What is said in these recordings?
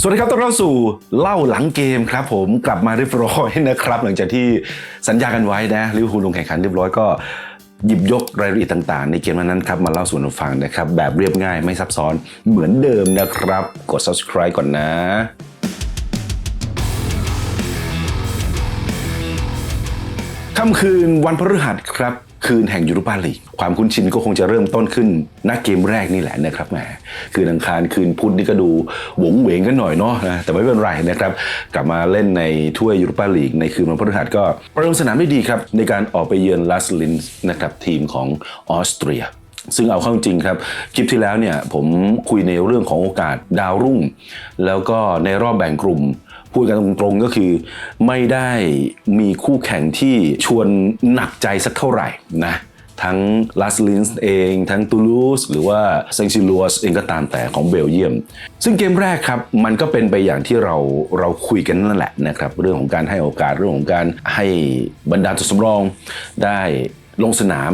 สวัสดีครับต้อนรับสู่เล่าหลังเกมครับผมกลับมาเรียบร้อยนะครับ หลังจากที่สัญญากันไว้นะลิเวอร์พูลลงแข่งขันเรียบร้อยก็หยิบยกรายละเอียดต่างๆ ในเกมนั้นครับมาเล่าสู่กันฟังนะครับ แบบเรียบง่ายไม่ซับซ้อนเหมือนเดิมนะครับ กด subscribe ก่อนนะค่ำคืนวันพฤหัสครับ คืนแห่งยูโรปาลีกความคุ้นชินก็คงจะเริ่มต้นขึ้นณเกมแรกนี่แหละนะครับแหมคืนอังคารคืนพุธนี่ก็ดูหวงเหวงกันหน่อยเนาะนะแต่ไม่เป็นไรนะครับ กลับมาเล่นในถ้วยยูโรปาลีกในคืนวันพฤหัสก็ประเดิมสนามได้ดีครับ ในการออกไปเยือนลาสลินส์นะครับทีมของออสเตรียซึ่งเอาเข้าจริงครับ คลิปที่แล้วเนี่ยผมคุยในเรื่องของโอกาสดาวรุ่ง แล้วก็ในรอบแบ่งกลุ่ม พูดกันตรงๆก็คือ ไม่ได้มีคู่แข่งที่ชวนหนักใจสักเท่าไหร่นะทั้งลาสลินส์เอง ทั้งตูลูสหรือว่าเซงซิลัวสเองก็ตามแต่ของเบลเยียม ซึ่งเกมแรกครับ มันก็เป็นไปอย่างที่เราเราคุยกันนั่นแหละนะครับ เรื่องของการให้โอกาสเรื่องของการให้บรรดาตัวสำรองได้ลงสนาม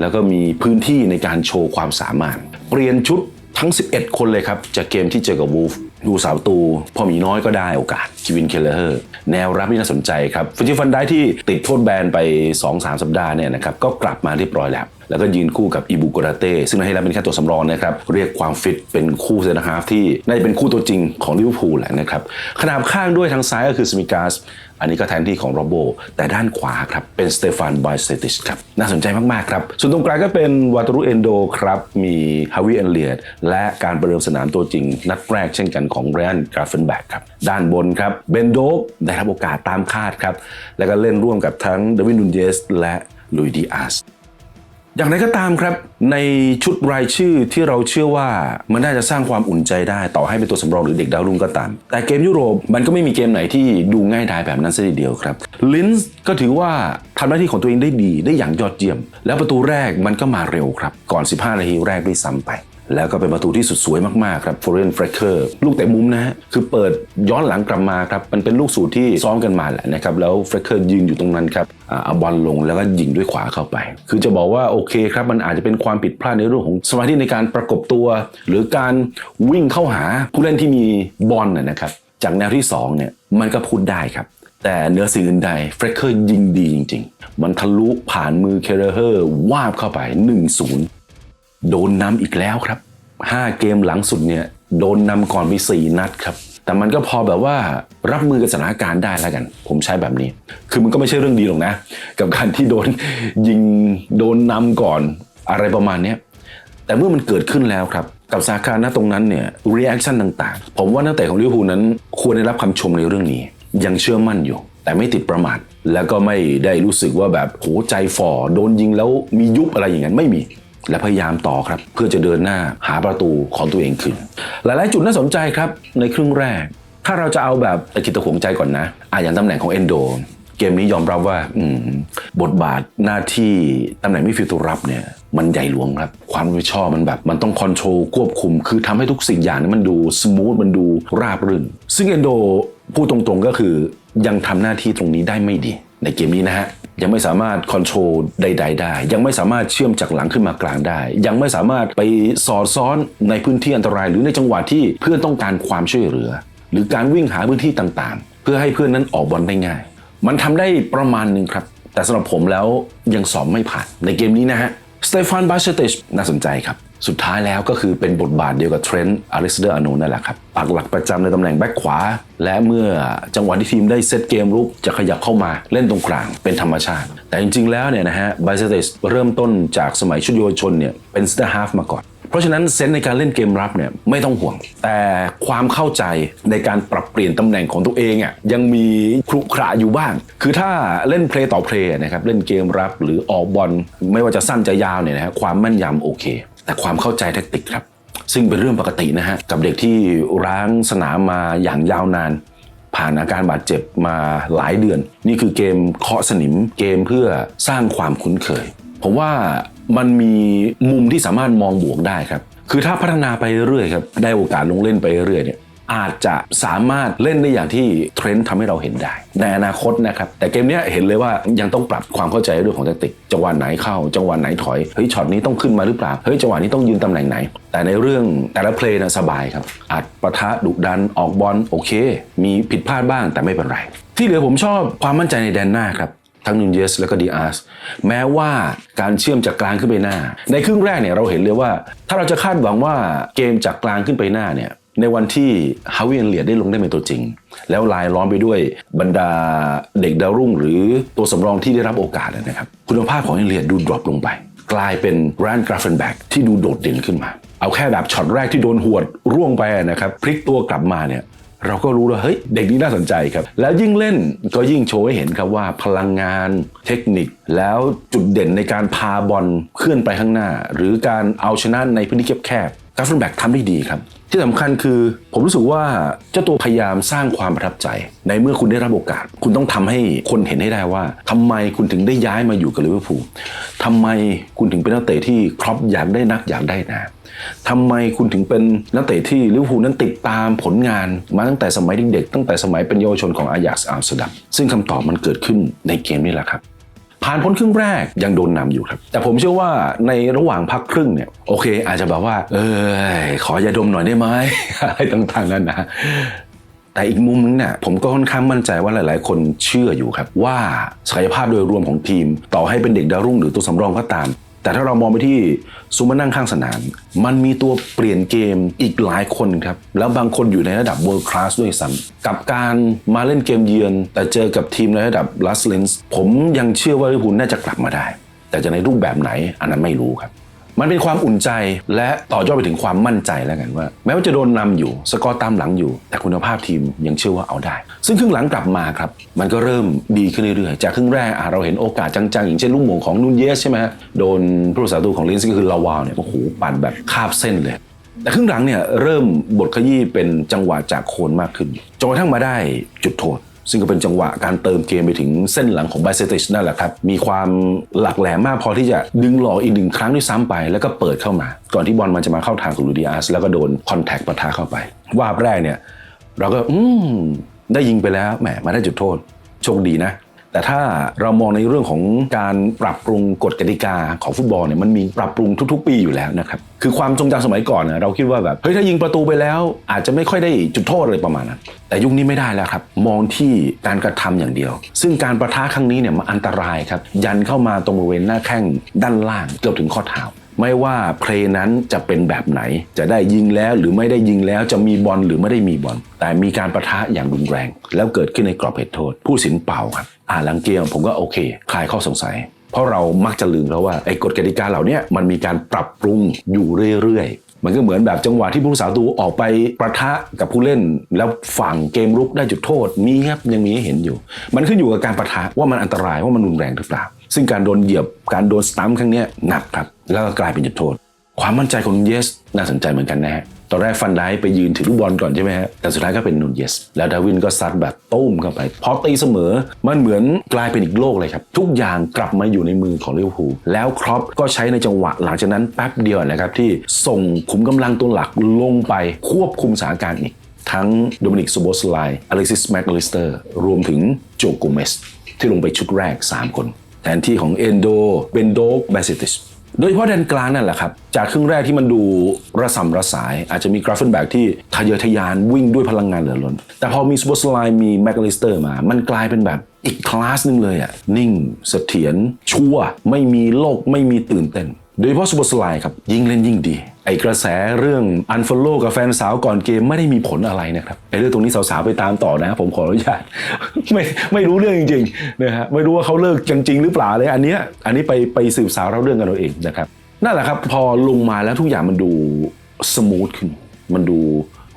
แล้วก็มีพื้นที่ในการโชว์ความสามารถ เปลี่ยนชุดทั้ง 11 คนเลยครับ จากเกมที่เจอกับวูฟ ดูสาวตูพอมีน้อยก็ได้โอกาสคิวินเคเลอร์แนวรับที่น่าสนใจครับฟิจิฟันได้ที่ติดโทษแบนไป 2-3 สัปดาห์เนี่ยนะครับก็กลับมาเรียบร้อยแล้วแล้วก็ยืนคู่กับอิบูโกราเต้ซึ่งให้แล้วเป็นแค่ตัวสำรองนะครับ เรียกความฟิตเป็นคู่เซนฮาฟที่น่าจะเป็นคู่ตัวจริงของลิเวอร์พูลแหละนะครับ ขนาบข้างด้วยทางซ้ายก็คือสมิกาส อันนี้ก็แทนที่ของโรโบ แต่ด้านขวาครับ เป็นสเตฟานบอยเซติชครับ น่าสนใจมาก ๆ ครับ ส่วนตรงกลางก็เป็นวาตารุเอนโดครับ มีฮาวิเอนเลียดและการประเดิมสนามตัวจริง นัดแรกเช่นกันของเรอันกราฟเฟนแบกครับ ด้านบนครับเบนโดกได้รับโอกาสตามคาดครับ แล้วก็เล่นร่วมกับทั้งเดวินนูนเยสและลุยดีอาส อย่างไรก็ตามครับในชุดรายชื่อที่เราเชื่อว่ามันน่าจะสร้างความอุ่นใจได้ ต่อให้เป็นตัวสำรองหรือเด็กดาวรุ่งก็ตาม แต่เกมยุโรปมันก็ไม่มีเกมไหนที่ดูง่ายดายแบบนั้นซะทีเดียวครับลินส์ก็ถือว่าทำหน้าที่ของตัวเองได้ดีได้อย่างยอดเยี่ยม แล้วประตูแรกมันก็มาเร็วครับ ก่อน 15 นาทีแรกด้วยซ้ำไปแล้วก็เป็นประตูที่สุดสวยมากๆครับฟอเรนเฟรเคอร์ลูกเตะมุมนะฮะคือเปิดย้อนหลังกลับมาครับ มันเป็นลูกสูตรที่ซ้อมกันมาแหละนะครับ แล้วเฟรเคอร์ยืนอยู่ตรงนั้นครับ เอาบอลลงแล้วก็ยิงด้วยขวาเข้าไป คือจะบอกว่าโอเคครับมันอาจจะเป็นความผิดพลาดในเรื่องของสมาธิในการประกบตัว หรือการวิ่งเข้าหาผู้เล่นที่มีบอลนะนะครับจากแนวที่สองเนี่ยมันก็พูดได้ครับ แต่เนื้อสิ่งอื่นใดเฟรเคอร์ยิงดีจริง ๆ มันทะลุผ่านมือเคเรเฮอร์วาบเข้าไป 1-0 โดนนำอีกแล้วครับ 5 เกมหลังสุดเนี่ยโดนนำก่อนไป4นัดครับ แต่มันก็พอแบบว่ารับมือกับสถานการณ์ได้แล้วกัน ผมใช้แบบนี้ คือมันก็ไม่ใช่เรื่องดีหรอกนะ กับการที่โดนยิงโดนนำก่อนอะไรประมาณนี้แต่เมื่อมันเกิดขึ้นแล้วครับกับสาขาณตรงนั้นเนี่ยรีแอคชั่นต่างๆ ผมว่านักเตะของลิเวอร์พูลนั้น ควรได้รับคำชมในเรื่องนี้ ยังเชื่อมั่นอยู่ แต่ไม่ติดประมาทแล้วก็ไม่ได้รู้สึกว่าแบบโหใจฝ่อโดนยิงแล้วมียุบอะไรอย่างนั้นไม่มี และพยายามต่อครับ เพื่อจะเดินหน้าหาประตูของตัวเองขึ้น หลายๆ จุดน่าสนใจครับในครึ่งแรก ถ้าเราจะเอาแบบตะกิดตะขวงใจก่อนนะอะอย่างตำแหน่งของเอนโดเกมนี้ยอมรับว่าอืบทบาทหน้าที่ตำแหน่งมิฟิลตัวรับเนี่ยมันใหญ่หลวงครับ ความรับผิดชอบมันแบบ มันต้องคอนโทรลควบคุม คือทำให้ทุกสิ่งอย่างนี้มันดูสมูทมันดูราบรื่น ซึ่งเอนโดพูดตรงๆก็คือยังทำหน้าที่ตรงนี้ได้ไม่ดี ในเกมนี้นะฮะ ยังไม่สามารถคอนโทรลใด ๆ ได้ ยังไม่สามารถเชื่อมจากหลังขึ้นมากลางได้ ยังไม่สามารถไปสอดซ้อนในพื้นที่อันตราย หรือในจังหวะที่เพื่อนต้องการความช่วยเหลือ หรือการวิ่งหาพื้นที่ต่างๆ เพื่อให้เพื่อนนั้นออกบอลได้ง่าย มันทำได้ประมาณหนึ่งครับ แต่สำหรับผมแล้วยังสอบไม่ผ่านในเกมนี้นะฮะสเตฟานบาเชติชน่าสนใจครับ สุดท้ายแล้วก็คือเป็นบทบาทเดียวกับเทรนต์อเล็กซานเดอร์อโนนั่นแหละครับปักหลักประจำในตำแหน่งแบ็คขวา และเมื่อจังหวะที่ทีมได้เซตเกมรุกจะขยับเข้ามาเล่นตรงกลางเป็นธรรมชาติ แต่จริงๆแล้วเนี่ยนะฮะบาเติชเริ่มต้นจากสมัยชุดเยาวชนเนี่ยเป็นสเตอร์ฮาฟมาก่อนเพราะฉะนั้นเซนส์ในการเล่นเกมรับเนี่ยไม่ต้องห่วง แต่ความเข้าใจในการปรับเปลี่ยนตำแหน่งของตัวเองอะยังมีครุขระอยู่บ้าง คือถ้าเล่นเพลย์ต่อเพลย์นะครับเล่นเกมรับหรือออกบอลไม่ว่าจะสั้นจะยาวเนี่ยนะฮะความแม่นยำโอเค แต่ความเข้าใจแทคติกครับ ซึ่งเป็นเรื่องปกตินะฮะกับเด็กที่ร้างสนามมาอย่างยาวนาน ผ่านอาการบาดเจ็บมาหลายเดือน นี่คือเกมเคาะสนิมเกมเพื่อสร้างความคุ้นเคย ผมว่ามันมีมุมที่สามารถมองบวกได้ครับ คือถ้าพัฒนาไปเรื่อยครับได้โอกาสลงเล่นไปเรื่อยเนี่ย อาจจะสามารถเล่นได้อย่างที่เทรนด์ทำให้เราเห็นได้ ในอนาคตนะครับ แต่เกมนี้เห็นเลยว่ายังต้องปรับความเข้าใจเรื่องของแทคติกจังหวะไหนเข้า จังหวะไหนถอยเฮ้ยช็อตนี้ต้องขึ้นมาหรือเปล่าเฮ้ยจังหวะนี้ต้องยืนตำแหน่งไหน แต่ในเรื่องแต่ละเพลย์นะสบายครับอาจปะทะดุดันออกบอลโอเค มีผิดพลาดบ้างแต่ไม่เป็นไร ที่เหลือผมชอบความมั่นใจในแดนหน้าครับทั้งนูนเยสแล้วก็ดีอาร์สแม้ว่าการเชื่อมจากกลางขึ้นไปหน้า ในครึ่งแรกเนี่ยเราเห็นเลยว่า ถ้าเราจะคาดหวังว่าเกมจากกลางขึ้นไปหน้าเนี่ย ในวันที่ฮาวิเอนเลียดได้ลงได้เป็นตัวจริง แล้วลายล้อมไปด้วยบรรดาเด็กดาวรุ่ง หรือตัวสำรองที่ได้รับโอกาสนะครับ คุณภาพของเอนเลียดดูดรอปลงไป กลายเป็นแรนด์กราฟเฟนแบ็กที่ดูโดดเด่นขึ้นมา เอาแค่แบบช็อตแรกที่โดนหวดร่วงไปนะครับพลิกตัวกลับมาเนี่ยเราก็รู้แล้วเฮ้ยเด็กนี้น่าสนใจครับ แล้วยิ่งเล่นก็ยิ่งโชว์ให้เห็นครับว่าพลังงานเทคนิค แล้วจุดเด่นในการพาบอลเคลื่อนไปข้างหน้า หรือการเอาชนะในพื้นที่แคบ กราฟเฟนแบ็กทำได้ดีครับ ที่สำคัญคือผมรู้สึกว่าเจ้าตัวพยายามสร้างความประทับใจ ในเมื่อคุณได้รับโอกาส คุณต้องทำให้คนเห็นให้ได้ว่าทำไมคุณถึงได้ย้ายมาอยู่กับลิเวอร์พูลทำไมคุณถึงเป็นนักเตะที่ครอปอยากได้นักอยากได้นะทำไมคุณถึงเป็นนักเตะที่ลิเวอร์พูลนั้นติดตามผลงาน มาตั้งแต่สมัยเด็กๆตั้งแต่สมัยเป็นเยาวชนของอายักซ์อัมสเตอร์ดัมซึ่งคำตอบมันเกิดขึ้นในเกมนี้แหละครับ ผ่านพ้นครึ่งแรกยังโดนนำอยู่ครับ แต่ผมเชื่อว่าในระหว่างพักครึ่งเนี่ยโอเค อาจจะแบบว่า เออขอยาดมหน่อยได้ไหมอะไรต่างๆนั่นนะแต่อีกมุมนึงเนี่ยผมก็ค่อนข้างมั่นใจว่าหลาย ๆ คนเชื่ออยู่ครับ ว่าศักยภาพโดยรวมของทีม ต่อให้เป็นเด็กดาวรุ่งหรือตัวสำรองก็ตาม แต่ถ้าเรามองไปที่ซูมานั่งข้างสนาม มันมีตัวเปลี่ยนเกมอีกหลายคนครับ แล้วบางคนอยู่ในระดับ world class ด้วยซ้ำกับการมาเล่นเกมเยือน แต่เจอกับทีมในระดับ last lens ผมยังเชื่อว่าลิเวอร์พูลน่าจะกลับมาได้ แต่จะในรูปแบบไหนอันนั้นไม่รู้ครับ มันเป็นความอุ่นใจและต่อยอดไปถึงความมั่นใจแล้วกันว่า แม้ว่าจะโดนนำอยู่ สกอร์ตามหลังอยู่ แต่คุณภาพทีมยังเชื่อว่าเอาได้ ซึ่งครึ่งหลังกลับมาครับ มันก็เริ่มดีขึ้นเรื่อยๆ จากครึ่งแรกอะเราเห็นโอกาสจังๆ อย่างเช่นลูกโมงของนูนเยสใช่ไหมฮะโดนผู้รักษาประตูของลินส์ก็คือลาวาวเนี่ยโอ้โหปั่นแบบคาบเส้นเลยแต่ครึ่งหลังเนี่ยเริ่มบทขยี้เป็นจังหวะจากโคนมากขึ้นจนกระทั่งมาได้จุดโทษ ซึ่งก็เป็นจังหวะการเติมเกมไปถึงเส้นหลังของไบเซติชนั่นแหละครับ มีความหลักแหลมมากพอที่จะดึงหลอกอีกหนึ่งครั้งด้วยซ้ำไป แล้วก็เปิดเข้ามา ก่อนที่บอลมันจะมาเข้าทางของลูดิอาสแล้วก็โดนคอนแทคปะทะเข้าไป วาบแรกเนี่ย เราก็อืมได้ยิงไปแล้วแหมมาได้จุดโทษโชคดีนะ แต่ถ้าเรามองในเรื่องของการปรับปรุงกฎกติกาของฟุตบอลเนี่ยมันมีปรับปรุงทุก ๆ ปีอยู่แล้วนะครับคือความทรงจำสมัยก่อนนะเราคิดว่าแบบเฮ้ยถ้ายิงประตูไปแล้วอาจจะไม่ค่อยได้จุดโทษอะไรประมาณนั้น แต่ยุคนี้ไม่ได้แล้วครับ มองที่การกระทำอย่างเดียว ซึ่งการประทะครั้งนี้เนี่ยมันอันตรายครับยันเข้ามาตรงบริเวณหน้าแข้งด้านล่างเกือบถึงข้อเท้า ไม่ว่าเพลย์นั้นจะเป็นแบบไหน จะได้ยิงแล้วหรือไม่ได้ยิงแล้วจะมีบอลหรือไม่ได้มีบอลแต่มีการประทะอย่างรุนแรง แล้วเกิดขึ้นในกรอบเหตุโทษ ผู้สินเป่าครับอ่านหลังเกมผมก็โอเค คลายข้อสงสัย เพราะเรามักจะลืมแล้วว่าไอ้กฎกติกาเหล่านี้มันมีการปรับปรุงอยู่เรื่อยๆมันก็เหมือนแบบจังหวะที่ผู้รักษาประตูออกไปประทะกับผู้เล่น แล้วฝั่งเกมรุกได้จุดโทษมีครับยังมีให้เห็นอยู่ มันขึ้นอยู่กับการประทะว่ามันอันตรายว่ามันรุนแรงหรือเปล่า ซึ่งการโดนเหยียบการโดนสตัมครั้งนี้หนักครับ แล้วก็กลายเป็นจุดโทษ ความมั่นใจของนูนเยสน่าสนใจเหมือนกันนะฮะตอนแรกฟันได้ไปยืนถือลูกบอลก่อนใช่ไหมฮะแต่สุดท้ายก็เป็นนูนเยสแล้วดาวินก็ซัดแบบตุ้มเข้าไป พอตีเสมอมันเหมือนกลายเป็นอีกโลกเลยครับ ทุกอย่างกลับมาอยู่ในมือของลิเวอร์พูลแล้วครอปก็ใช้ในจังหวะหลังจากนั้นแป๊บเดียวนะครับที่ส่งขุมกำลังตัวหลักลงไปควบคุมสถานการณ์อีกทั้งโดมินิกซูโบสไลอเล็กซิสแมคลิสเตอร์รวมถึงโจโกเมสที่ลงไปชุดแรก 3 คน แทนที่ของเอนโดเบนโดแบซิติสโดยเฉพาะแดนกลางนั่นแหละครับ จากครึ่งแรกที่มันดูระสำระสาย อาจจะมีกราฟเฟนแบกที่ทะเยอทะยานวิ่งด้วยพลังงานเหลือล้น แต่พอมีสปอร์สไลน์มีแมคลิสเตอร์มา มันกลายเป็นแบบอีกคลาสหนึงเลยอะนิ่งเสถียรชัวร์ไม่มีโลกไม่มีตื่นเต้น โดยเฉพาะสปอร์สไลน์ครับ ยิ่งเล่นยิ่งดี ไอกระแสเรื่องอันฟอลโล่กับแฟนสาวก่อนเกมไม่ได้มีผลอะไรนะครับไอเรื่องตรงนี้สาวๆไปตามต่อนะ ผมขออนุญาตไม่ไม่รู้เรื่องจริงๆนะฮะไม่รู้ว่าเขาเลิกจริงหรือเปล่าเลยอันเนี้ยอันนี้ไปไปสืบสาวเราเรื่องกันเราเองนะครับนั่นแหละครับพอลงมาแล้วทุกอย่างมันดูสมูทขึ้น มันดู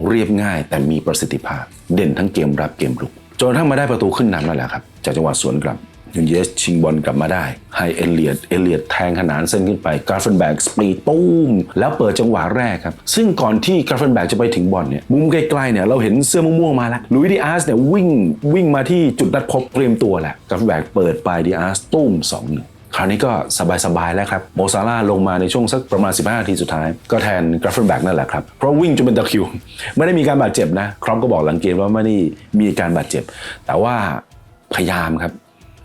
เรียบง่ายแต่มีประสิทธิภาพ เด่นทั้งเกมรับเกมรุกจนทั่งมาได้ประตูขึ้นนำนั่นแหละครับจากจังหวะสวนกลับ ยูนเยสชิงบอลกลับมาได้ให้เอเลียดเอเลียดแทงขนานเส้นขึ้นไปกราฟเฟนแบกสปีดตุ้ม แล้วเปิดจังหวะแรกครับ ซึ่งก่อนที่กราฟเฟนแบกจะไปถึงบอลเนี่ยมุมใกล้ๆเนี่ยเราเห็นเสื้อม่วงๆมาแล้วลุยดิอาร์สเนี่ยวิ่งวิ่งมาที่จุดนัดพบเตรียมตัวแหละกราฟเฟนแบกเปิดไปดิอาร์สตุ้มสองหนึ่งคราวนี้ก็สบาย ๆ แล้วครับ โมซาร่าลงมาในช่วงสักประมาณ 15 นาทีสุดท้าย ก็แทนกราฟเฟนแบ็กนั่นแหละครับ เพราะวิ่งจนเป็นตะคิว ไม่ได้มีการบาดเจ็บนะ ครอปก็บอกหลังเกมว่าไม่ได้มีการบาดเจ็บ แต่ว่าพยายามครับ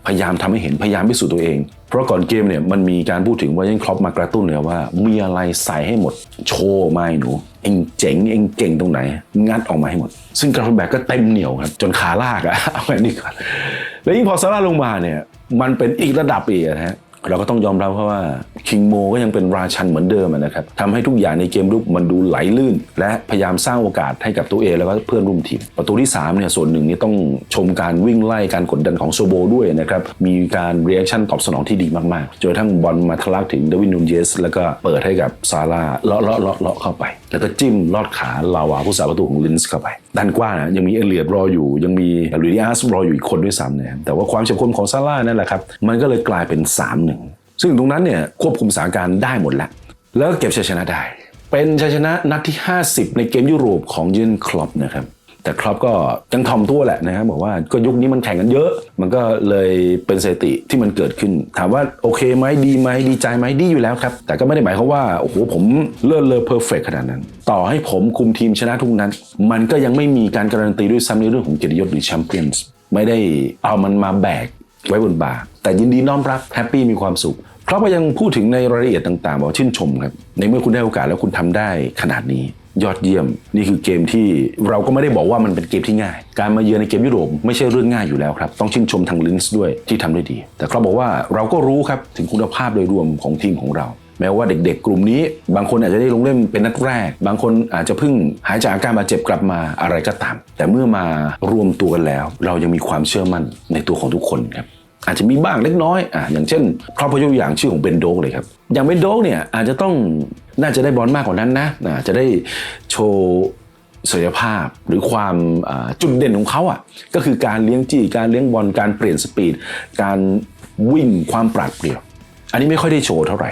พยายามทำให้เห็นพยายามพิสูจน์ตัวเอง เพราะก่อนเกมเนี่ยมันมีการพูดถึงว่ายังครอปมากระตุ้นเลยว่า มีอะไรใส่ให้หมดโชว์มาให้หนู เองเจ๋งเองเก่งตรงไหน งัดออกมาให้หมด ซึ่งกราฟแบ็กก็เต็มเหนียวครับ จนขาลากอะเอาแบบนี้ก่อนแล้วยิ่งพอซาร่าลงมาเนี่ยมันเป็นอีกระดับอีกนะฮะ เราก็ต้องยอมรับเพราะว่าคิงโมก็ยังเป็นราชันเหมือนเดิมนะครับทำให้ทุกอย่างในเกมรุกมันดูไหลลื่น และพยายามสร้างโอกาสให้กับตัวเองแล้วก็เพื่อนร่วมทีมประตูที่3เนี่ยส่วนหนึ่งนี่ต้องชมการวิ่งไล่การกดดันของโซโบด้วยนะครับมีการเรีแอคชั่นตอบสนองที่ดีมากๆจนกระทั่งบอลมาทะลักถึงเดวินนูนเยสแล้วก็เปิดให้กับซาร่าเลาะเลาะเลาะเลาะเข้าไป แล้วก็จิ้มลอดขาลาวาผู้สาประตูของลินส์เข้าไป ด้านกว้างนะยังมีเอเลียดรออยู่ ยังมีลูดิอาสรออยู่อีกคนด้วยซ้ำนะครับแต่ว่าความเฉียบคมของซาร่านั่นแหละครับมันก็เลยกลายเป็น3-1 ซึ่งตรงนั้นเนี่ยควบคุมสถานการณ์ได้หมดแล้ว แล้วก็เก็บชัยชนะได้ เป็นชัยชนะนัดที่ 50 ในเกมยุโรปของเยนคลอปนะครับแต่ครอปก็ยังถ่อมตัวแหละนะครับบอกว่าก็ยุคนี้มันแข่งกันเยอะ มันก็เลยเป็นสถิติที่มันเกิดขึ้น ถามว่าโอเคไหมดีไหมดีใจไหมดีอยู่แล้วครับ แต่ก็ไม่ได้หมายความว่าโอ้โหผมเลิศเลอเพอร์เฟกขนาดนั้น ต่อให้ผมคุมทีมชนะทุกนัดมันก็ยังไม่มีการการันตีด้วยซ้ำในเรื่องของเกียรติยศหรือแชมเปี้ยนส์ไม่ได้เอามันมาแบก ไว้บนบ่า แต่ยินดีน้อมรับแฮปปี้มีความสุขเพราะว่ายังพูดถึงในรายละเอียดต่างๆ บอกว่าชื่นชมครับในเมื่อคุณได้โอกาสแล้วคุณทำได้ขนาดนี้ยอดเยี่ยม นี่คือเกมที่เราก็ไม่ได้บอกว่ามันเป็นเกมที่ง่าย การมาเยือนในเกมยุโรปไม่ใช่เรื่องง่ายอยู่แล้วครับ ต้องชื่นชมทางลินส์ด้วยที่ทำได้ดี แต่เขาบอกว่าเราก็รู้ครับถึงคุณภาพโดยรวมของทีมของเราแม้ว่าเด็กๆ กลุ่มนี้ บางคนอาจจะได้ลงเล่นเป็นนัดแรก บางคนอาจจะเพิ่งหายจากอาการบาดเจ็บกลับมาอะไรก็ตาม แต่เมื่อมารวมตัวกันแล้ว เรายังมีความเชื่อมั่นในตัวของทุกคนครับ อาจจะมีบ้างเล็กน้อยอะอย่างเช่นครอบครัวยกตัวอย่างชื่อของเบนโดกเลยครับ อย่างเบนโดกเนี่ยอาจจะต้องน่าจะได้บอลมากกว่านั้นนะอะจะได้โชว์ศักยภาพหรือความจุดเด่นของเขาอะก็คือการเลี้ยงจี้การเลี้ยงบอลการเปลี่ยนสปีด การวิ่งความปราดเปรียว อันนี้ไม่ค่อยได้โชว์เท่าไหร่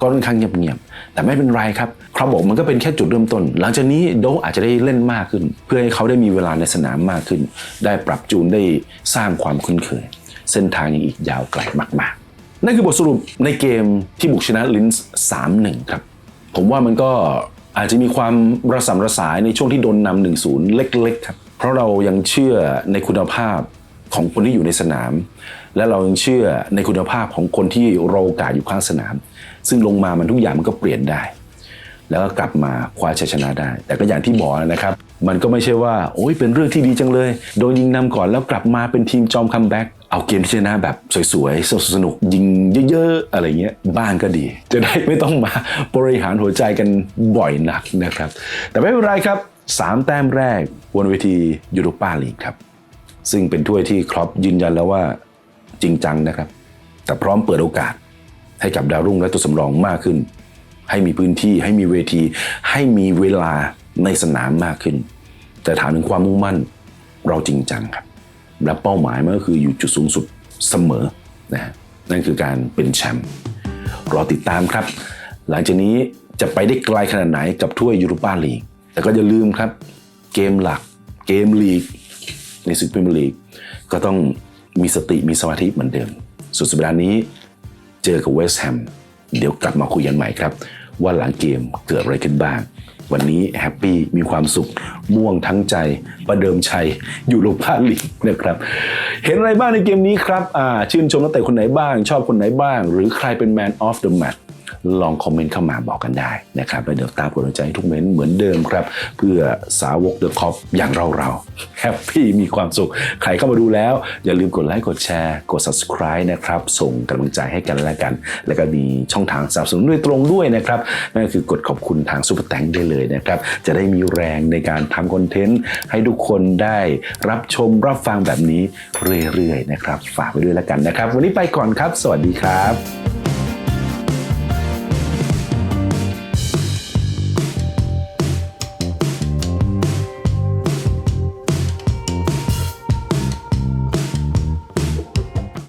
ก็ค่อนข้างเงียบๆแต่ไม่เป็นไรครับเขาบบอกมันก็เป็นแค่จุดเริ่มต้น หลังจากนี้โดอาจจะได้เล่นมากขึ้น เพื่อให้เขาได้มีเวลาในสนามมากขึ้น ได้ปรับจูนได้สร้างความคุ้นเคย เส้นทางยังอีกยาวไกลมาก ๆ นั่นคือบทสรุปในเกมที่บุกชนะลินส์3-1 ครับ ผมว่ามันก็อาจจะมีความระสำระสายในช่วงที่โดนนำหนึ่งศูนย์เล็ก ๆ ครับ เพราะเรายังเชื่อในคุณภาพของคนที่อยู่ในสนาม และเรายังเชื่อในคุณภาพของคนที่รอโอกาสอยู่ข้างสนาม ซึ่งลงมามันทุกอย่างมันก็เปลี่ยนได้ แล้วก็กลับมาคว้าชัยชนะได้ แต่ก็อย่างที่บอกนะครับ มันก็ไม่ใช่ว่า โอ้ยเป็นเรื่องที่ดีจังเลย โดนยิงนำก่อนแล้วกลับมาเป็นทีมจอมคัมแบ็ก เอาเกมที่ชนะแบบสวยๆ สนุกยิงเยอะๆ อะไรเงี้ยบ้างก็ดี จะได้ไม่ต้องมาบริหารหัวใจกันบ่อยหนักนะครับ แต่ไม่เป็นไรครับ 3 แต้มแรกบนเวทียูโรปาลีกครับ ซึ่งเป็นถ้วยที่ครอปยืนยันแล้วว่าจริงจังนะครับ แต่พร้อมเปิดโอกาสให้กับดาวรุ่งและตัวสำรองมากขึ้น ให้มีพื้นที่ให้มีเวที ให้มีเวลาในสนามมากขึ้น แต่ถามถึงความมุ่งมั่นเราจริงจังครับ และเป้าหมายมันก็คืออยู่จุดสูงสุดเสมอนะฮะนั่นคือการเป็นแชมป์รอติดตามครับ หลังจากนี้จะไปได้ไกลขนาดไหนกับถ้วยยูโรปาลีกแต่ก็อย่าลืมครับ เกมหลักเกมลีก ในศึกพรีเมียร์ลีกก็ต้องมีสติมีสมาธิเหมือนเดิม สุดสัปดาห์นี้เจอกับเวสต์แฮมเดี๋ยวกลับมาคุยกันใหม่ครับ ว่าหลังเกมเกิดอะไรขึ้นบ้าง วันนี้แฮปปี้มีความสุข ม่วงทั้งใจ ประเดิมชัย อยู่โลพาลีกนะครับ เห็นอะไรบ้างในเกมนี้ครับชื่นชมนักเตะคนไหนบ้าง ชอบคนไหนบ้าง หรือใครเป็น Man of the Match ลองคอมเมนต์เข้ามาบอกกันได้นะครับแล้วเดี๋ยวตามกดหัวใจทุกเม้นต์เหมือนเดิมครับ เพื่อสาวกเดอะคอปอย่างเราเราแฮปปี้มีความสุข ใครเข้ามาดูแล้ว อย่าลืมกดไลค์กดแชร์กด subscribe นะครับ ส่งกำลังใจให้กันและกัน แล้วก็มีช่องทางสนับสนุนโดยตรงด้วยนะครับนั่นคือกดขอบคุณทางซูเปอร์แตงได้เลยนะครับ จะได้มีแรงในการทำคอนเทนต์ให้ทุกคนได้รับชมรับฟังแบบนี้เรื่อยๆนะครับ ฝากไว้ด้วยแล้วกันนะครับ วันนี้ไปก่อนครับ สวัสดีครับ